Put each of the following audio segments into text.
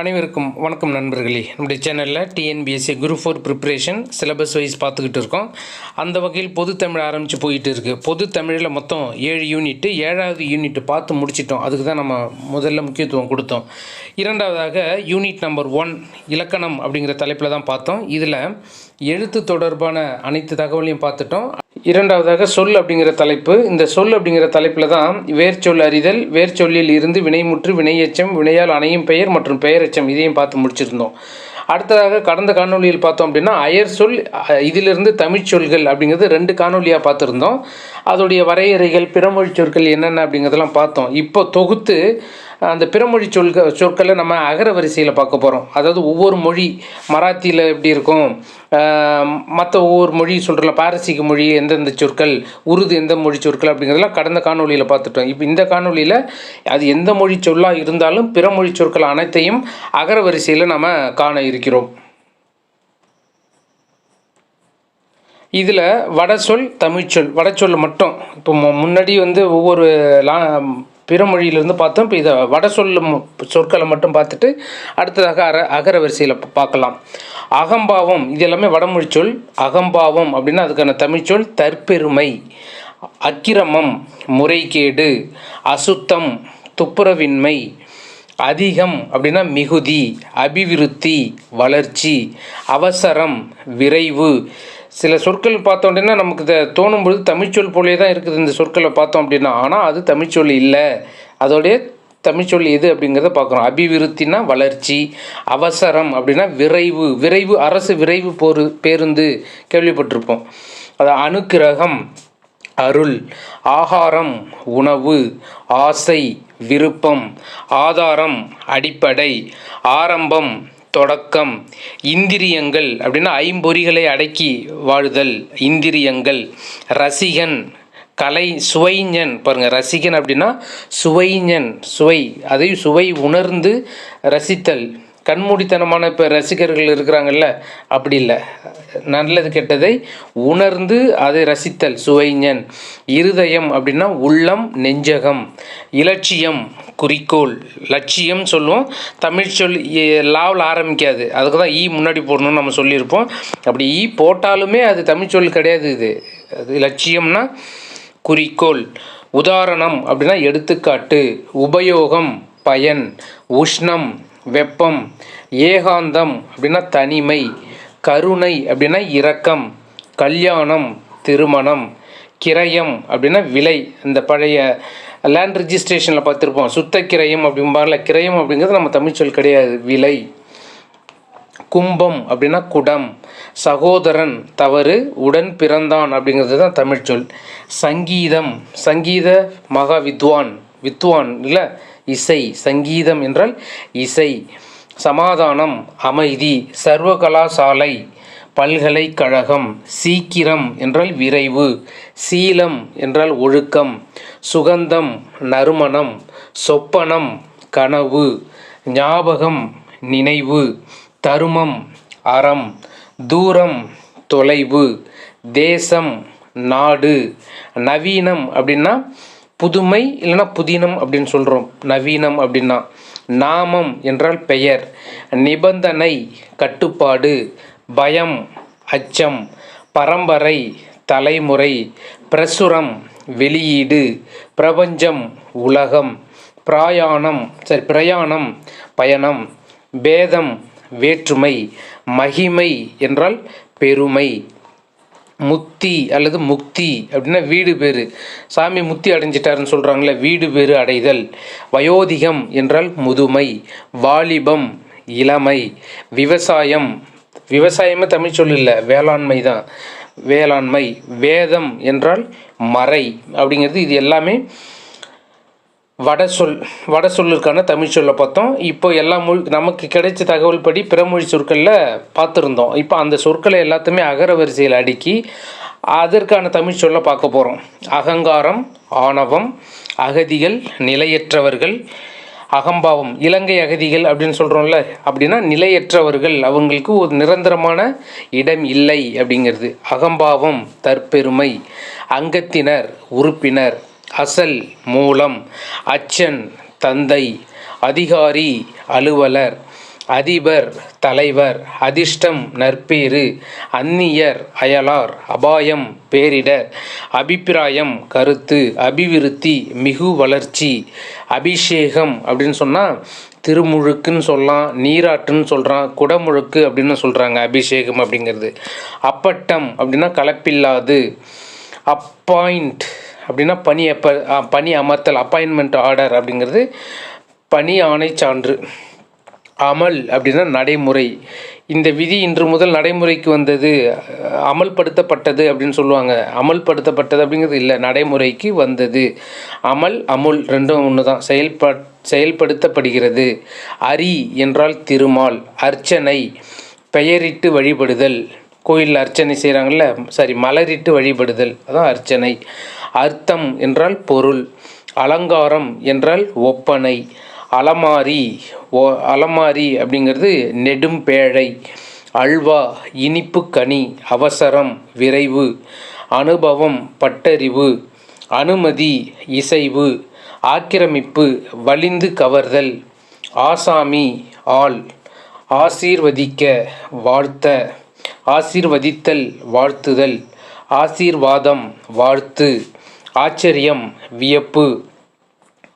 அனைவருக்கும் வணக்கம் நண்பர்களே. நம்முடைய சேனலில் TNPSC group four preparation syllabus wise பார்த்துக்கிட்டு இருக்கோம். அந்த வகையில் பொது தமிழ் ஆரம்பித்து போயிட்டு இருக்குது பொது தமிழில் மொத்தம் ஏழு யூனிட்டு ஏழாவது யூனிட் பார்த்து முடிச்சிட்டோம். அதுக்கு தான் நம்ம முதல்ல முக்கியத்துவம் கொடுத்தோம். இரண்டாவதாக யூனிட் நம்பர் ஒன் இலக்கணம் அப்படிங்கிற தலைப்பில் தான் பார்த்தோம். இதில் எழுத்து தொடர்பான அனைத்து தகவலையும் பார்த்துட்டோம். இரண்டாவதாக சொல் அப்படிங்கிற தலைப்பு. இந்த சொல் அப்படிங்கிற தலைப்பில் தான் வேர்ச்சொல் அறிதல் வேர்ச்சொல்லில் இருந்து வினைமுற்று வினையச்சம் வினையால் அணையும் பெயர் மற்றும் பெயரச்சம் இதையும் பார்த்து முடிச்சிருந்தோம். அடுத்ததாக கடந்த காணொளியில் பார்த்தோம் அப்படின்னா அயர் சொல் இதிலிருந்து தமிழ் சொல்கள் அப்படிங்கிறது ரெண்டு காணொளியாக பார்த்துருந்தோம். அதோடைய வரையறைகள் பிறமொழி சொற்கள் என்னென்ன அப்படிங்கிறதெல்லாம் பார்த்தோம். இப்போ தொகுத்து அந்த பிறமொழி சொற்க சொற்களை நம்ம அகர வரிசையில் பார்க்க போகிறோம் அதாவது ஒவ்வொரு மொழி மராத்தியில் எப்படி இருக்கும்? மற்ற ஒவ்வொரு மொழி சொல்கிறல பாரசீக மொழி எந்தெந்த சொற்கள் உருது எந்த மொழி சொற்கள் அப்படிங்கிறதெல்லாம் கடந்த காணொலியில் பார்த்துட்டோம். இப்போ இந்த காணொலியில் அது எந்த மொழி சொல்லாக இருந்தாலும் பிறமொழி சொற்கள் அனைத்தையும் அகர வரிசையில் நம்ம காண இருக்கிறோம். இதில் வடசொல் தமிழ்ச்சொல் வடச்சொல் மட்டும். இப்போ முன்னாடி வந்து ஒவ்வொரு லா பிற மொழியிலேருந்து பார்த்தோம். இப்போ இதை வட சொல்லும் சொற்களை மட்டும் பார்த்துட்டு அடுத்ததாக அர அகர வரிசையில் பார்க்கலாம். அகம்பாவம் இது எல்லாமே வடமொழி சொல். அகம்பாவம் அப்படின்னா அதுக்கான தமிழ்ச்சொல் தற்பெருமை அக்கிரமம் முறைகேடு அசுத்தம் துப்புரவின்மை அதிகம் அப்படின்னா மிகுதி அபிவிருத்தி வளர்ச்சி அவசரம் விரைவு சில சொற்கள் பார்த்தோம் அப்படின்னா நமக்கு இதை தோணும் பொழுது தமிழ்ச்சொல் போலே தான் இருக்குது இந்த சொற்களை பார்த்தோம் அப்படின்னா. ஆனால் அது தமிழ்ச்சொல் இல்லை. அதோடைய தமிழ்ச்சொல் எது அப்படிங்கிறத பார்க்குறோம். அபிவிருத்தினா வளர்ச்சி அவசரம் அப்படின்னா விரைவு விரைவு அரசு விரைவு போரு பேருந்து கேள்விப்பட்டிருப்போம். அது அனுக்கிரகம் அருள் ஆகாரம் உணவு ஆசை விருப்பம் ஆதாரம் அடிப்படை ஆரம்பம் தொடக்கம். இந்திரியங்கள் அப்படின்னா ஐம்பொறிகளை அடக்கி வாழுதல். இந்திரியங்கள். ரசிகன் கலை சுவைஞன். பாருங்கள் ரசிகன் அப்படின்னா சுவைஞன் சுவை. அதையும் சுவை உணர்ந்து ரசித்தல். கண்மூடித்தனமான இப்போ ரசிகர்கள் இருக்கிறாங்கல்ல அப்படி இல்லை. நல்லது கெட்டதை உணர்ந்து அதை ரசித்தல். சுவைஞன். இருதயம் அப்படின்னா உள்ளம் நெஞ்சகம். இலட்சியம் குறிக்கோள் லட்சியம் சொல்லுவோம். தமிழ் சொல் இ- லாவில் ஆரம்பிக்காது. அதுக்கு தான் ஈ முன்னாடி போடணும்னு நம்ம சொல்லியிருப்போம். அப்படி ஈ போட்டாலுமே அது தமிழ் சொல் கிடையாது இது. அது லட்சியம்னா குறிக்கோள். உதாரணம் அப்படின்னா எடுத்துக்காட்டு. உபயோகம் பயன். உஷ்ணம் வெப்பம். ஏகாந்தம் அப்படின்னா தனிமை. கருணை அப்படின்னா இரக்கம். கல்யாணம் திருமணம். கிரயம் அப்படின்னா விலை. இந்த பழைய லேண்ட் ரிஜிஸ்ட்ரேஷனில் பார்த்துருப்போம். சுத்த கிரயம் அப்படிம்பார்ல கிரயம் அப்படிங்கிறது நம்ம தமிழ் சொல் கிடையாது. விலை. கும்பம் அப்படின்னா குடம். சகோதரன் தவறு உடன் பிறந்தான் அப்படிங்கிறது தான் தமிழ்ச்சொல் சங்கீதம். சங்கீத மகா வித்வான் வித்வான் இல்லை இசை. சங்கீதம் என்றால் இசை. சமாதானம் அமைதி. சர்வகலாசாலை. பல்கலைக்கழகம் சீக்கிரம் என்றால் விரைவு சீலம் என்றால் ஒழுக்கம் சுகந்தம் நறுமணம் சொப்பனம் கனவு ஞாபகம் நினைவு தருமம் அறம் தூரம் தொலைவு தேசம் நாடு நவீனம் அப்படின்னா புதுமை இல்லைன்னா புதினம் அப்படின்னு சொல்கிறோம் நவீனம் அப்படின்னா நாமம் என்றால் பெயர் நிபந்தனை கட்டுப்பாடு பயம் அச்சம் பரம்பரை தலைமுறை பிரசுரம் வெளியீடு பிரபஞ்சம் உலகம் பிராயாணம் சரி பிரயாணம் பயணம் பேதம் வேற்றுமை மகிமை என்றால் பெருமை. முத்தி அல்லது முக்தி அப்படின்னா வீடு பேரு. சாமி முத்தி அடைஞ்சிட்டாருன்னு சொல்கிறாங்களே வீடு பேரு அடைதல். வயோதிகம் என்றால் முதுமை வாலிபம் இளமை விவசாயம் விவசாயமே தமிழ் சொல் இல்லை. வேளாண்மை தான். வேளாண்மை வேதம் என்றால் மறை அப்படிங்கிறது இது எல்லாமே வட சொல் வட சொல்லுக்கான தமிழ் சொல்லை பார்த்தோம். இப்போ எல்லா மொழி நமக்கு கிடைச்ச தகவல் படி பிறமொழி சொற்களில் பார்த்துருந்தோம். இப்போ அந்த சொற்களை எல்லாத்தையுமே அகர வரிசையில் அடுக்கி அதற்கான தமிழ் சொல்ல பார்க்க போகிறோம் அகங்காரம் ஆணவம் அகதிகள் நிலையற்றவர்கள் அகம்பாவம் இலங்கை அகதிகள் அப்படின்னு சொல்கிறோம்ல அப்படின்னா நிலையற்றவர்கள் அவங்களுக்கு ஒரு நிரந்தரமான இடம் இல்லை அப்படிங்கிறது. அகம்பாவம் தற்பெருமை அங்கத்தினர் உறுப்பினர் அசல் மூலம் அச்சன் தந்தை அதிகாரி அலுவலர் அதிபர் தலைவர் அதிர்ஷ்டம் நற்பேறு அந்நியர் அயலார் அபாயம் பேரிடர் அபிப்பிராயம் கருத்து அபிவிருத்தி மிகு வளர்ச்சி அபிஷேகம் அப்படின்னு சொன்னால் திருமுழுக்குன்னு சொல்லலாம் நீராட்டுன்னு சொல்கிறான் குடமுழுக்கு அப்படின்னு சொல்கிறாங்க அபிஷேகம் அப்படிங்கிறது. அப்பட்டம் அப்படின்னா கலப்பில்லாது அப்பாயிண்ட் அப்படின்னா பணி எப்ப பணி அமர்த்தல் அப்பாயின்மெண்ட் ஆர்டர் அப்படிங்கிறது பணி ஆணை சான்று. அமல் அப்படின்னா நடைமுறை. இந்த விதி இன்று முதல் நடைமுறைக்கு வந்தது அமல்படுத்தப்பட்டது அப்படின்னு சொல்லுவாங்க. அமல்படுத்தப்பட்டது அப்படிங்கிறது இல்லை நடைமுறைக்கு வந்தது. அமல் அமுல் ரெண்டும் ஒன்று தான் செயல்பட் செயல்படுத்தப்படுகிறது. அரி என்றால் திருமால் அர்ச்சனை பெயரிட்டு வழிபடுதல். கோயிலில் அர்ச்சனை செய்கிறாங்கல்ல சாரி மலரிட்டு வழிபடுதல் அதான் அர்ச்சனை. அர்த்தம் என்றால் பொருள். அலங்காரம் என்றால் ஒப்பனை. அலமாரி ஓ அலமாரி அப்படிங்கிறது நெடும் பேழை அல்வா இனிப்பு கனி அவசரம் விரைவு அனுபவம் பட்டறிவு அனுமதி இசைவு ஆக்கிரமிப்பு வலிந்து கவர்தல் ஆசாமி ஆள் ஆசீர்வதிக்க வாழ்த்த ஆசீர்வதித்தல் வாழ்த்துதல் ஆசீர்வாதம் வாழ்த்து ஆச்சரியம் வியப்பு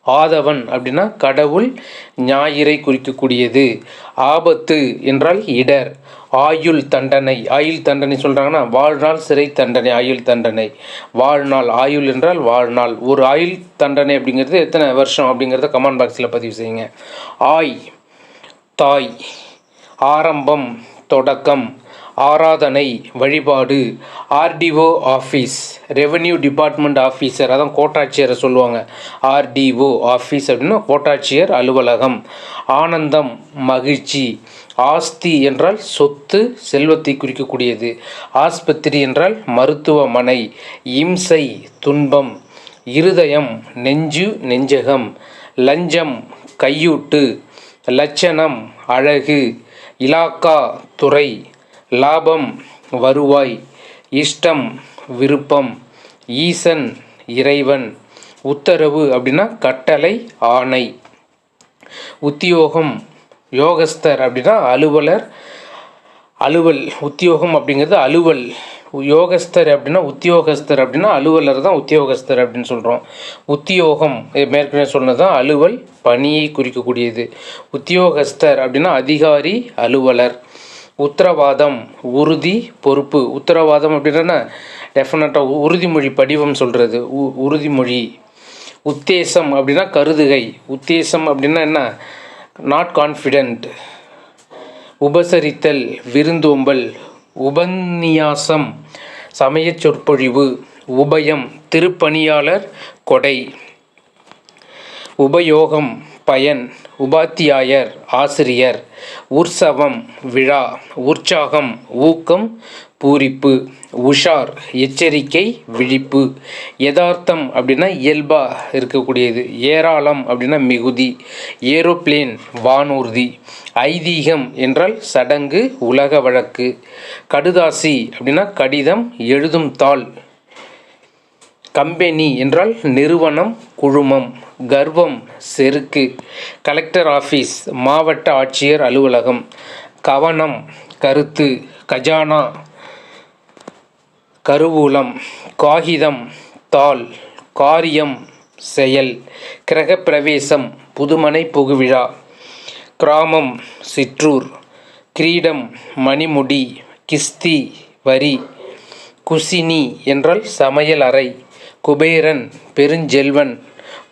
ஆதவன் அப்படின்னா கடவுள் ஞாயிறை குறிக்கக்கூடியது. ஆபத்து என்றால் இடர். ஆயுள் தண்டனை. ஆயுள் தண்டனை சொல்கிறாங்கன்னா வாழ்நாள் சிறை தண்டனை ஆயுள் தண்டனை. வாழ்நாள் ஆயுள் என்றால் வாழ்நாள். ஒரு ஆயுள் தண்டனை அப்படிங்கிறது எத்தனை வருஷம் அப்படிங்கிறத கமெண்ட் பாக்ஸில் பதிவு செய்யுங்க. ஆய் தாய் ஆரம்பம் தொடக்கம். ஆராதனை வழிபாடு RTO office revenue department officer அதான் கோட்டாட்சியரை சொல்லுவாங்க. ஆர்டிஓ ஆஃபீஸ் அப்படின்னா கோட்டாட்சியர் அலுவலகம். ஆனந்தம் மகிழ்ச்சி ஆஸ்தி என்றால் சொத்து செல்வத்தை குறிக்கக்கூடியது. ஆஸ்பத்திரி என்றால் மருத்துவமனை இம்சை துன்பம் இருதயம் நெஞ்சு நெஞ்சகம் லஞ்சம் கையூட்டு லட்சணம் அழகு இலாக்கா துறை லாபம் வருவாய் இஷ்டம் விருப்பம் ஈசன் இறைவன் உத்தரவு அப்படின்னா கட்டளை ஆணை. உத்தியோகம் யோகஸ்தர் அப்படின்னா அலுவலர் அலுவல் உத்தியோகம் அப்படிங்கிறது அலுவல். யோகஸ்தர் அப்படின்னா உத்தியோகஸ்தர் அப்படின்னா அலுவலர் தான் உத்தியோகஸ்தர் அப்படின்னு சொல்கிறோம் உத்தியோகம் மேற்கனவே சொன்னது தான் அலுவல் பணியை குறிக்கக்கூடியது. உத்தியோகஸ்தர் அப்படின்னா அதிகாரி அலுவலர். உத்தரவாதம் உறுதி பொறுப்பு. உத்தரவாதம் அப்படின்னா டெஃபினட்டாக உறுதிமொழி படிவம் சொல்கிறது உ உறுதிமொழி. உத்தேசம் அப்படின்னா கருதுகை. உத்தேசம் அப்படின்னா என்ன? நாட் கான்ஃபிடென்ட் உபசரித்தல் விருந்தோம்பல். உபநியாசம் சமயச் சொற்பொழிவு. உபயம் திருப்பணியாளர் கொடை. உபயோகம் பயன். உபாத்தியாயர் ஆசிரியர் உற்சவம் விழா உற்சாகம் ஊக்கம் பூரிப்பு உஷார் எச்சரிக்கை விழிப்பு. யதார்த்தம் அப்படின்னா இயல்பாக இருக்கக்கூடியது. ஏராளம் அப்படின்னா மிகுதி. ஏரோப்ளேன் வானூர்தி. ஐதீகம் என்றால் சடங்கு உலக வழக்கு. கடுதாசி அப்படின்னா கடிதம் எழுதும் தாள். கம்பெனி என்றால் நிறுவனம் குழுமம் கர்வம் செருக்கு கலெக்டர் ஆஃபீஸ் மாவட்ட ஆட்சியர் அலுவலகம் கவனம் கருத்து கஜானா கருவூலம் காகிதம் தாள் காரியம் செயல் கிரகப்பிரவேசம் புதுமனை புகுவிழா கிராமம் சிற்றூர் கிரீடம் மணிமுடி கிஸ்தி வரி குசினி என்றால் சமையல் அறை குபேரன் பெருஞ்செல்வன்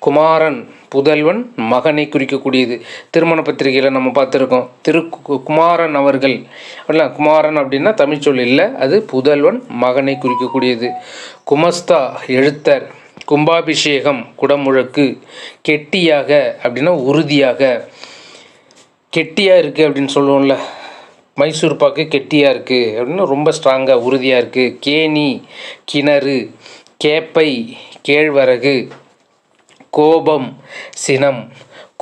குமாரன் புதல்வன் மகனை குறிக்கக்கூடியது. திருமண பத்திரிகையில் நம்ம பார்த்துருக்கோம். திரு குமாரன் அவர்கள். அப்படிலாம் குமாரன் அப்படின்னா தமிழ் சொல் இல்லை. அது புதல்வன் மகனை குறிக்கக்கூடியது. குமஸ்தா எழுத்தர் கும்பாபிஷேகம் குடமுழக்கு கெட்டியாக அப்படின்னா உறுதியாக. கெட்டியாக இருக்குது அப்படின்னு சொல்லுவோம்ல. மைசூர் பாக்கு கெட்டியாக இருக்குது அப்படின்னு ரொம்ப ஸ்ட்ராங்காக உறுதியாக இருக்குது கேணி கிணறு கேப்பை கேழ்வரகு கோபம் சினம்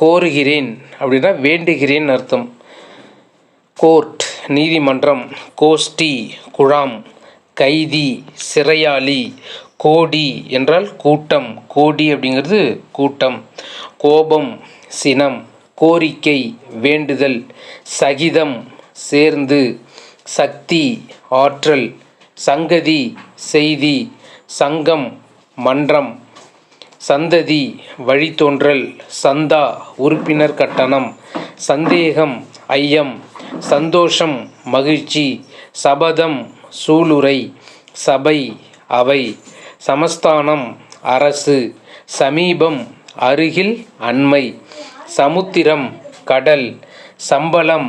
கோருகிறேன் அப்படின்னா வேண்டுகிறேன் அர்த்தம். கோர்ட் நீதிமன்றம் கோஷ்டி குழாம் கைதி சிறையாளி கோடி என்றால் கூட்டம். கோடி அப்படிங்கிறது கூட்டம். கோபம் சினம் கோரிக்கை வேண்டுதல் சகிதம் சேர்ந்து சக்தி ஆற்றல் சங்கதி செய்தி சங்கம் மன்றம் சந்ததி வழித்தோன்றல் சந்தா உறுப்பினர் கட்டணம் சந்தேகம் ஐயம் சந்தோஷம் மகிழ்ச்சி சபதம் சூளுரை சபை அவை சமஸ்தானம் அரசு சமீபம் அருகில் அண்மை சமுத்திரம் கடல் சம்பளம்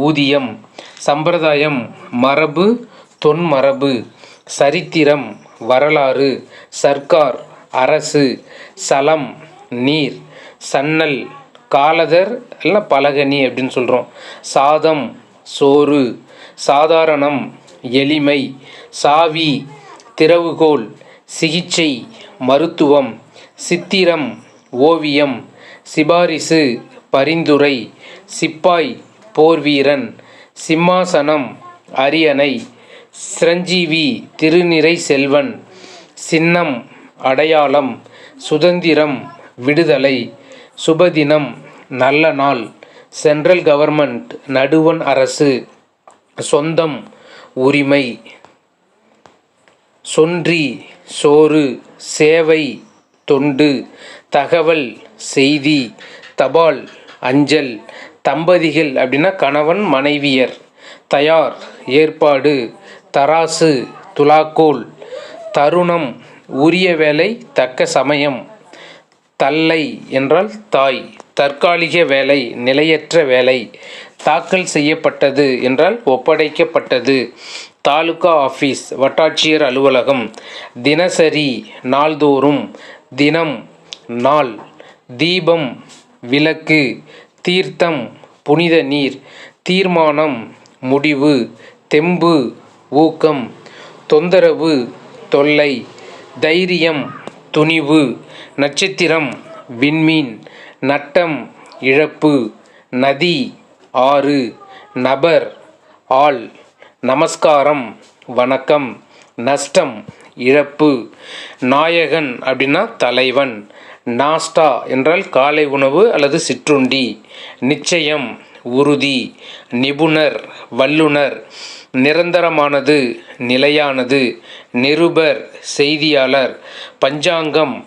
ஊதியம் சம்பிரதாயம் மரபு தொன்மரபு சரித்திரம் வரலாறு சர்க்கார் அரசு சலம் நீர் சன்னல் காலதர் எல்லாம் பலகனி அப்படின்னு சொல்கிறோம் சாதம் சோறு சாதாரணம் எளிமை சாவி திறவுகோல் சிகிச்சை மருத்துவம் சித்திரம் ஓவியம் சிபாரிசு பரிந்துரை சிப்பாய் போர்வீரன் சிம்மாசனம் அரியணை சிரஞ்சீவி திருநிறை செல்வன் சின்னம் அடையாளம் சுதந்திரம் விடுதலை சுபதினம் நல்ல நாள் சென்ட்ரல் கவர்மெண்ட் நடுவன் அரசு சொந்தம் உரிமை சொன்றி சோறு சேவை தொண்டு தகவல் செய்தி தபால் அஞ்சல் தம்பதிகள் அப்படின்னா கணவன் மனைவியர் தயார் ஏற்பாடு தராசு துலாக்கோல் தருணம் உரிய வேலை தக்க சமயம் தல்லை என்றால் தாய் தற்காலிக வேலை நிலையற்ற வேலை தாக்கல் செய்யப்பட்டது என்றால் ஒப்படைக்கப்பட்டது தாலுகா ஆஃபீஸ் வட்டாட்சியர் அலுவலகம் தினசரி நாள்தோறும் தினம் நாள் தீபம் விளக்கு தீர்த்தம் புனித நீர் தீர்மானம் முடிவு தெம்பு ஊக்கம் தொந்தரவு தொல்லை தைரியம் துணிவு நட்சத்திரம் விண்மீன் நட்டம் இழப்பு நதி ஆறு நபர் ஆள் நமஸ்காரம் வணக்கம் நஷ்டம் இழப்பு நாயகன் அப்படின்னா தலைவன் நாஸ்டா என்றால் காலை உணவு அல்லது சிற்றுண்டி நிச்சயம் உறுதி நிபுணர் வல்லுனர் நிரந்தரமானது நிலையானது. நிருபர் செய்தியாளர். பஞ்சாங்கம்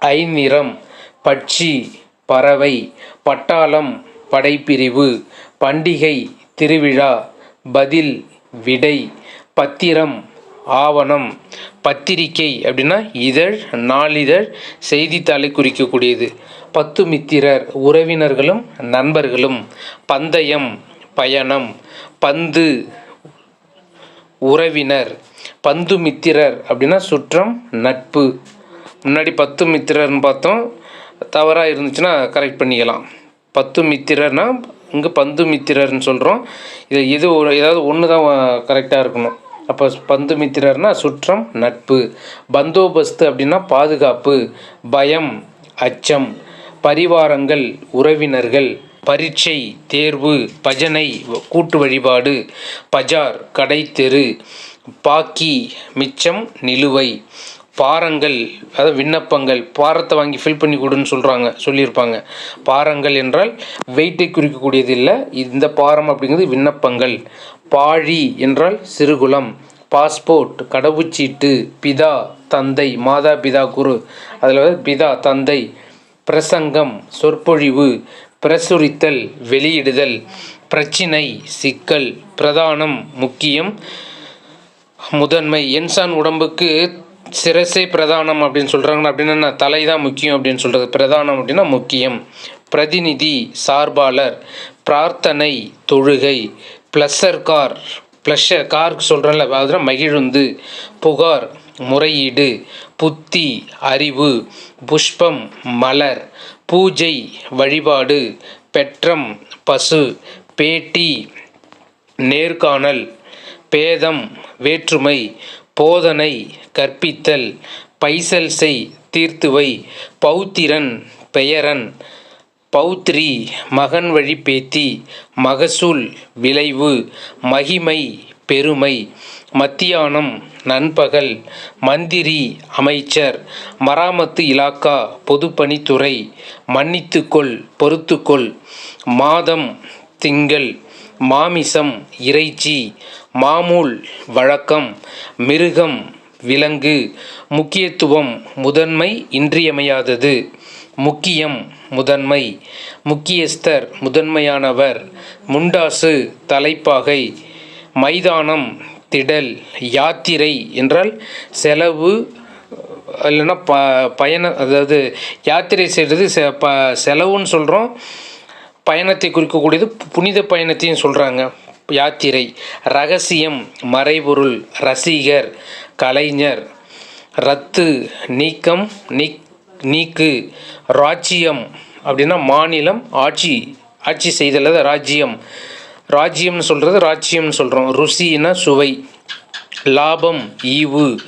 ஐநிறம் பட்சி பறவை. பட்டாளம் படைப்பிரிவு. பண்டிகை திருவிழா. பதில் விடை. பத்திரம் ஆவணம். பத்திரிகை அப்படின்னா இதழ் நாளிதழ் செய்தித்தாளை குறிக்கக்கூடியது. பத்து மித்திரர் உறவினர்களும் நண்பர்களும். பந்தயம் பயணம். பந்து உறவினர் பந்து மித்திரர் அப்படின்னா சுற்றம் நட்பு. முன்னாடி பத்து மித்திரர்னு பார்த்தோம். தவறாக இருந்துச்சுன்னா கரெக்ட் பண்ணிக்கலாம். பத்து மித்திரர்னா இங்கே பந்து மித்திரர்னு சொல்கிறோம் இது இது ஒரு ஏதாவது ஒன்று தான் கரெக்டாக இருக்கணும். அப்போ பந்து மித்திரர்னா சுற்றம் நட்பு. பந்தோபஸ்து அப்படின்னா பாதுகாப்பு பயம் அச்சம் பரிவாரங்கள் உறவினர்கள். பரீட்சை தேர்வு பஜனை கூட்டு வழிபாடு பஜார் கடை தெரு பாக்கி மிச்சம் நிலுவை பாரங்கள் அதாவது விண்ணப்பங்கள் பாரத்தை வாங்கி ஃபில் பண்ணி கொடுன்னு சொல்கிறாங்க சொல்லியிருப்பாங்க. பாரங்கள் என்றால் வெயிட்டை குறிக்கக்கூடியது இல்லை இந்த பாரம் அப்படிங்கிறது விண்ணப்பங்கள். பாழி என்றால் சிறுகுலம் பாஸ்போர்ட் கடவுச்சீட்டு பிதா தந்தை மாதா பிதா குரு. அதில் வந்து பிதா தந்தை பிரசங்கம் சொற்பொழிவு பிரசுரித்தல் வெளியிடுதல் பிரச்சினை சிக்கல் பிரதானம் முக்கியம் முதன்மை. என்சான் உடம்புக்கு சிரசே பிரதானம் அப்படின்னு சொல்கிறாங்க அப்படின்னா தலை தான் முக்கியம் அப்படின்னு சொல்கிறது பிரதானம் அப்படின்னா முக்கியம். பிரதிநிதி சார்பாளர் பிரார்த்தனை தொழுகை ப்ளஷர் கார் ப்ளஷர் கார் சொல்கிறேன்ல அதுதான் மகிழுந்து புகார் முறையீடு புத்தி அறிவு புஷ்பம் மலர் பூஜை வழிபாடு பெற்றம் பசு பேட்டி நேர்காணல் பேதம் வேற்றுமை போதனை கற்பித்தல் பைசல் செய் தீர்த்துவை பௌத்திரன் பெயரன் பௌத்ரி மகன் வழி பேத்தி மகசூல் விளைவு மகிமை பெருமை மத்தியானம் நண்பகல் மந்திரி அமைச்சர் மராமத்து இலாக்கா பொதுப்பணித்துறை மன்னித்துக்கொள் பொறுத்துக்கொள் மாதம் திங்கள் மாமிசம் இறைச்சி மாமூல் வழக்கம் மிருகம் விலங்கு முக்கியத்துவம் முதன்மை இன்றியமையாதது முக்கியம் முதன்மை முக்கியஸ்தர் முதன்மையானவர் முண்டாசு தலைப்பாகை மைதானம் திடல் யாத்திரை என்றால் செலவு இல்லைன்னா ப பயணம் அதாவது யாத்திரை செய்கிறது செ ப செலவுன்னு சொல்கிறோம் பயணத்தை குறிக்கக்கூடியது புனித பயணத்தையும் சொல்கிறாங்க யாத்திரை ரகசியம் மறைபொருள் ரசிகர் கலைஞர் ரத்து நீக்கம் நீக் நீக்கு ராஜ்யம் அப்படின்னா மாநிலம் ஆட்சி ஆட்சி செய்தல் அது ராஜ்யம். ராஜ்யம்னு சொல்கிறது ராஜ்யம்னு சொல்கிறோம் ருசின்னா சுவை. லாபம் ஈவு.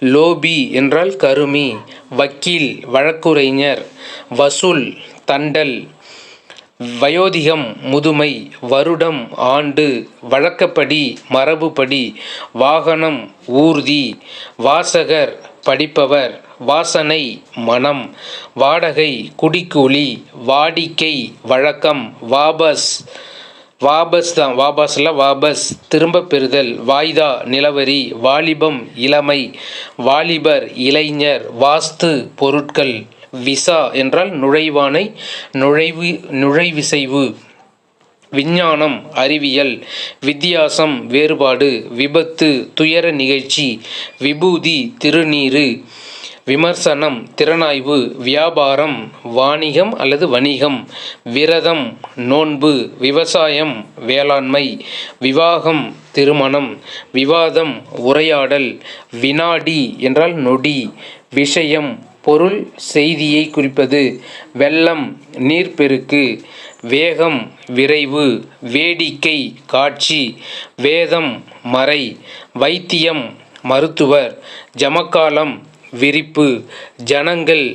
லோபி என்றால் கருமி. வக்கீல் வழக்குரைஞர். வசூல் தண்டல். வயோதிகம் முதுமை. வருடம் ஆண்டு. வழக்கப்படி மரபுப்படி வாகனம் ஊர்தி. வாசகர் படிப்பவர். வாசனை மனம். வாடகை குடிக்கூலி. வாடிக்கை வழக்கம். வாபஸ். வாபஸ் தான் வாபாஸில் வாபஸ். திரும்ப பெறுதல் வாய்தா நிலவரி வாலிபம் இளமை வாலிபர் இளைஞர் வாஸ்து பொருட்கள் விசா என்றால் நுழைவானை நுழைவு நுழைவிசைவு. விஞ்ஞானம் அறிவியல் வித்தியாசம் வேறுபாடு விபத்து துயர நிகழ்ச்சி விபூதி திருநீறு விமர்சனம் திறனாய்வு வியாபாரம் வாணிகம் அல்லது வணிகம் விரதம் நோன்பு விவசாயம் வேளாண்மை விவாகம் திருமணம் விவாதம் உரையாடல் வினாடி என்றால் நொடி விஷயம் பொருள் செய்தியை குறிப்பது வெள்ளம் நீர்ப்பெருக்கு வேகம் விரைவு வேடிக்கை காட்சி வேதம் மறை வைத்தியம் மருத்துவர் ஜமக்காலம் விரிப்பு ஜனங்கள்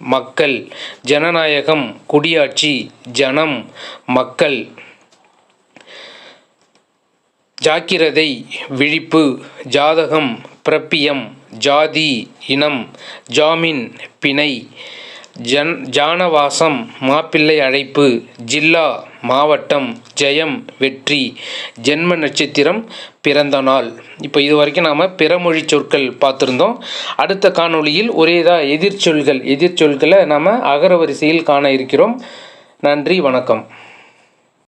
மக்கள் ஜனநாயகம் குடியாட்சி ஜனம் மக்கள் ஜாக்கிரதை விழிப்பு ஜாதகம் பிரப்பியம் ஜாதி இனம் ஜாமீன் பிணை ஜன் ஜானவாசம் மாப்பிள்ளை அழைப்பு ஜில்லா மாவட்டம் ஜெயம் வெற்றி ஜென்ம நட்சத்திரம் பிறந்த நாள். இப்போ இது வரைக்கும் நாம் பிறமொழி சொற்கள் பார்த்துருந்தோம். அடுத்த காணொளியில் ஒரேதான் எதிர்ச்சொல்கள் எதிர்ச்சொல்களை நாம் அகர வரிசையில் காண இருக்கிறோம். நன்றி வணக்கம்.